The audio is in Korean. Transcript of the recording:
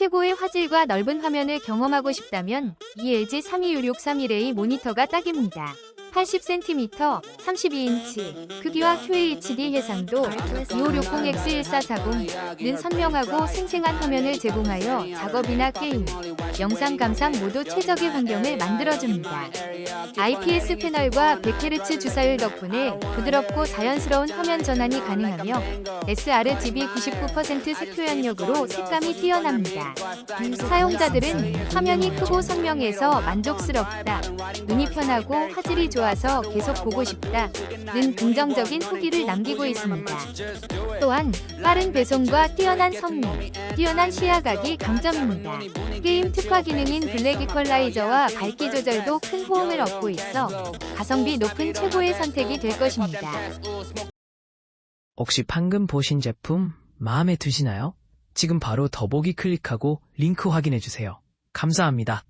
최고의 화질과 넓은 화면을 경험하고 싶다면 이 LG 326631A 모니터가 딱입니다. 80cm, 32인치, 크기와 QHD 해상도 2560X1440는 선명하고 생생한 화면을 제공하여 작업이나 게임, 영상 감상 모두 최적의 환경을 만들어줍니다. IPS 패널과 100Hz 주사율 덕분에 부드럽고 자연스러운 화면 전환이 가능하며 sRGB 99% 색표현력으로 색감이 뛰어납니다. 사용자들은 화면이 크고 선명해서 만족스럽다, 눈이 편하고 화질이 좋아서 계속 보고 싶다 는 긍정적인 후기를 남기고 있습니다. 또한 빠른 배송과 뛰어난 성능, 뛰어난 시야각이 강점입니다. 게임 특화 기능인 블랙 이퀄라이저와 밝기 조절도 큰 호응을 얻고 있어 가성비 높은 최고의 선택이 될 것입니다. 혹시 방금 보신 제품 마음에 드시나요? 지금 바로 더보기 클릭하고 링크 확인해 주세요. 감사합니다.